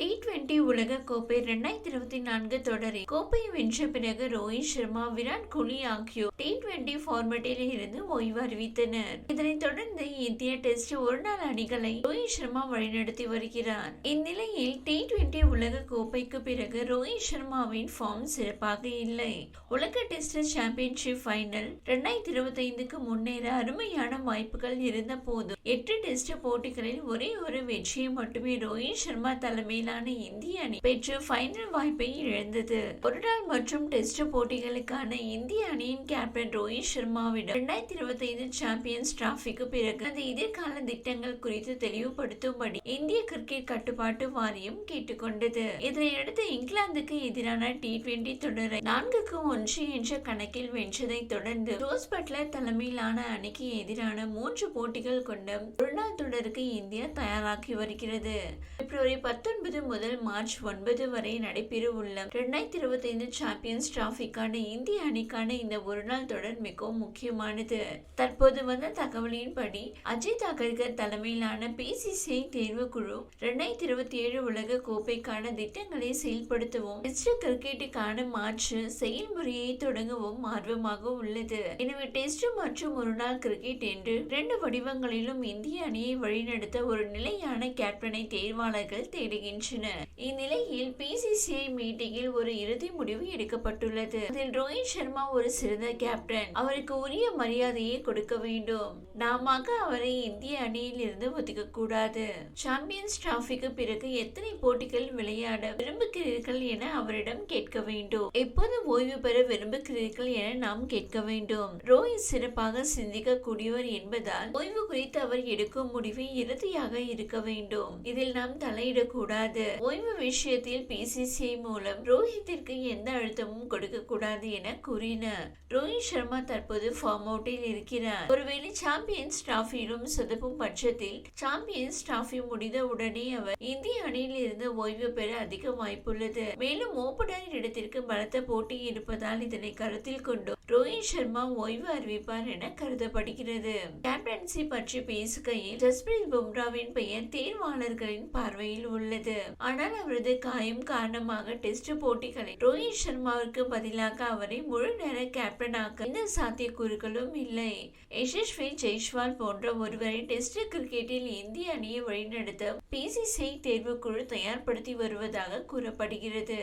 T twenty உலக கோப்பை இரண்டாயிரத்தி இருபத்தி நான்கு தொடரில் கோப்பையை வென்ற பிறகு ரோஹித் சர்மா விராட் கோலி ஆகியோர் டி டுவெண்டி ஃபார்மேட்டில் இருந்து ஓய்வு அறிவித்தனர். இதனைத் தொடர்ந்து இந்திய டெஸ்ட் ஒருநாள் அணிகளை ரோஹித் சர்மா வழிநடத்தி வருகிறார். இந்நிலையில் டி டுவெண்டி உலக கோப்பைக்கு பிறகு ரோஹித் சர்மாவின் ஃபார்ம் சிறப்பாக இல்லை. உலக டெஸ்ட் சாம்பியன்ஷிப் ஃபைனல் இரண்டாயிரத்தி இருபத்தி ஐந்துக்கு முன்னேற அருமையான வாய்ப்புகள் இருந்த போதும் எட்டு டெஸ்ட் போட்டிகளில் ஒரே ஒரு வெற்றியை மட்டுமே ரோஹித் சர்மா தலைமையில் தலைமையிலான இந்திய அணி பெற்று ஃபைனல் வாய்ப்பை இழந்தது. ஒருநாள் மற்றும் டெஸ்ட் போட்டிகளுக்கான இந்திய அணியின் கேப்டன் ரோஹித் சர்மாவிடம் இரண்டாயிரத்தி இருபத்தி ஐந்து சாம்பியன்ஸ் டிராபிக்கு பிறகு அந்த எதிர்கால திட்டங்கள் குறித்து தெளிவுபடுத்தும்படி இந்திய கிரிக்கெட் கட்டுப்பாட்டு வாரியம் கேட்டுக்கொண்டது. இதனையடுத்து இங்கிலாந்துக்கு எதிரான டி டுவெண்டி தொடரை நான்குக்கு ஒன்று என்ற கணக்கில் வென்றதை தொடர்ந்து ஜோஸ் பட்லர் தலைமையிலான அணிக்கு எதிரான மூன்று போட்டிகள் கொண்ட ஒருநாள் தொடருக்கு இந்தியா தயாராகி வருகிறது. பிப்ரவரி பத்தொன்பது முதல் மார்ச் ஒன்பது வரை நடைபெறவுள்ள இரண்டாயிரத்தி இருபத்தி ஐந்து சாம்பியன்ஸ் டிராஃபிக்கான இந்திய அணிக்கான இந்த ஒருநாள் தொடர் மிகவும் முக்கியமானது. தற்போது வந்த தகவலின்படி அஜித் அகர்கர் தலைமையிலான பிசிசிஐ தேர்வு குழு இரண்டாயிரத்தி இருபத்தி ஏழு உலக கோப்பைக்கான திட்டங்களை செயல்படுத்தவும். டெஸ்ட் கிரிக்கெட்டுக்கான மாற்று செயல்முறையை தொடங்கவும் ஆர்வமாக உள்ளது. எனவே டெஸ்ட் மற்றும் ஒருநாள் கிரிக்கெட் என்று இரண்டு வடிவங்களிலும் இந்திய அணியை வழிநடத்த ஒரு நிலையான கேப்டனை தேர்வாளர்கள் தேடுகின்றனர். இந்நிலையில் பிசிசிஐ மீட்டிங்கில் ஒரு இறுதி முடிவு எடுக்கப்பட்டுள்ளது. அதில் ரோஹித் சர்மா ஒரு சிறந்த கேப்டன். அவருக்கு உரிய மரியாதையை கொடுக்க வேண்டும். நாம அவரை இந்திய அணியில் இருந்து ஒதுக்க கூடாது சாம்பியன்ஸ் டிராபிக்கு பிறகு எத்தனை போட்டிகள் விளையாட விரும்புகிறீர்கள் என அவரிடம் கேட்க வேண்டும். எப்போது ஓய்வு பெற விரும்புகிறீர்கள் என நாம் கேட்க வேண்டும். ரோஹித் சிறப்பாக சிந்திக்க கூடியவர் என்பதால் ஓய்வு குறித்து அவர் எடுக்கும் முடிவு இறுதியாக இருக்க வேண்டும். இதில் நாம் தலையிடக்கூடாது. கூடாது ஓய்வு விஷயத்தில் பிசிசிஐ மூலம் ரோஹித்திற்கு எந்த அழுத்தமும் கொடுக்க கூடாது என கூறினார். ரோஹித் சர்மா தற்போது ஃபார்ம் அவுட்டில் இருக்கிறார். ஒருவேளை சாம்பியன்ஸ் டிராஃபியிலும் சொதப்பும் பட்சத்தில் சாம்பியன்ஸ் டிராஃபி முடிந்த உடனே அவர் இந்திய அணியில் இருந்து ஓய்வு பெற அதிக வாய்ப்புள்ளது. மேலும் ஓபனர் இடத்திற்கு பலத்த போட்டி இருப்பதால் இதனை கருத்தில் கொண்டு ரோஹித் சர்மா ஓய்வு அறிவிப்பார் என கருதப்படுகிறது. கேப்டன்சி பற்றி பேசுகையில் ஜஸ்பிரீத் பும்ராவின் பெயர் தேர்வாளர்களின் பார்வையில் உள்ளது. ஆனால் அவரது காயம் காரணமாக டெஸ்ட் போட்டிகளை ரோஹித் சர்மாவிற்கு பதிலாக அவரை முழு நேர கேப்டனாக எந்த சாத்தியக்கூறுகளும் இல்லை. யசஸ்வி ஜெய்ஸ்வால் போன்ற ஒருவரை டெஸ்ட் கிரிக்கெட்டில் இந்திய அணியை வழிநடத்த பிசிசிஐ தேர்வுக்குழு தயார்படுத்தி வருவதாக கூறப்படுகிறது.